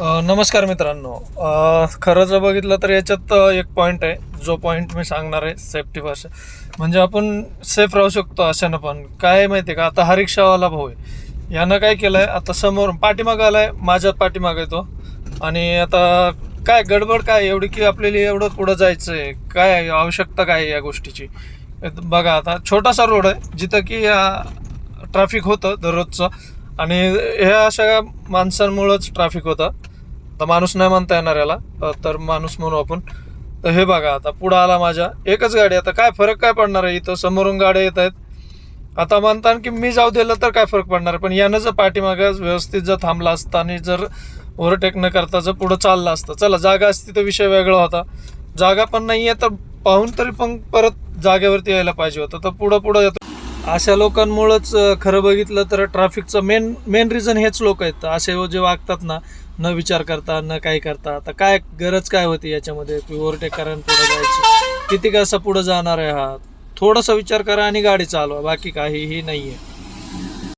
नमस्कार मित्रांनो. खरं जर बघितलं तर याच्यात एक पॉईंट आहे. जो पॉईंट मी सांगणार आहे सेफ्टी फर्स्ट म्हणजे आपण सेफ राहू शकतो अशानं पण. काय आहे माहिती आहे का? आता हा रिक्षावाला भाऊ आहे. यानं काय केलं आहे आता समोर पाठीमागं आलाय माझ्या पाठीमागं येतो आणि आता काय गडबड काय? एवढी की आपल्याला एवढं पुढं जायचं आहे काय आवश्यकता काय आहे या गोष्टीची? बघा आता छोटासा रोड आहे जिथं की ट्रॅफिक होतं दररोजचं. आणि ह्या अशा माणसांमुळंच ट्रॅफिक होतं. तर माणूस नाही म्हणता येणार याला. तर माणूस म्हणू आपण. तर हे बघा आता पुढं आला माझ्या. एकच गाडी आता काय फरक काय पडणार आहे इथं? समोरून गाड्या येत आहेत. आता म्हणता की मी जाऊ दिलं तर काय फरक पडणार आहे? पण यानं जर पाठीमागं व्यवस्थित जर थांबला असता आणि जर ओव्हरटेक न करता जर पुढं चाललं असतं. चला जागा असती तर विषय वेगळा होता. जागा पण नाही आहे तर पाहून तरी पण परत जागेवरती यायला पाहिजे होतं. तर पुढं पुढं येतो. अशा लोकांमुळंच खरं बघितलं तर ट्रॅफिकचं मेन मेन रिझन हेच लोक आहेत. असे जे वागतात ना न विचार करता न काही करता आता काय गरज काय होती याच्यामध्ये? की ओव्हरटेक करा पुढे पुढं जायची? किती कसं पुढं जाणार आहे हा? थोडासा विचार करा आणि गाडी चालवा. बाकी काहीही नाही आहे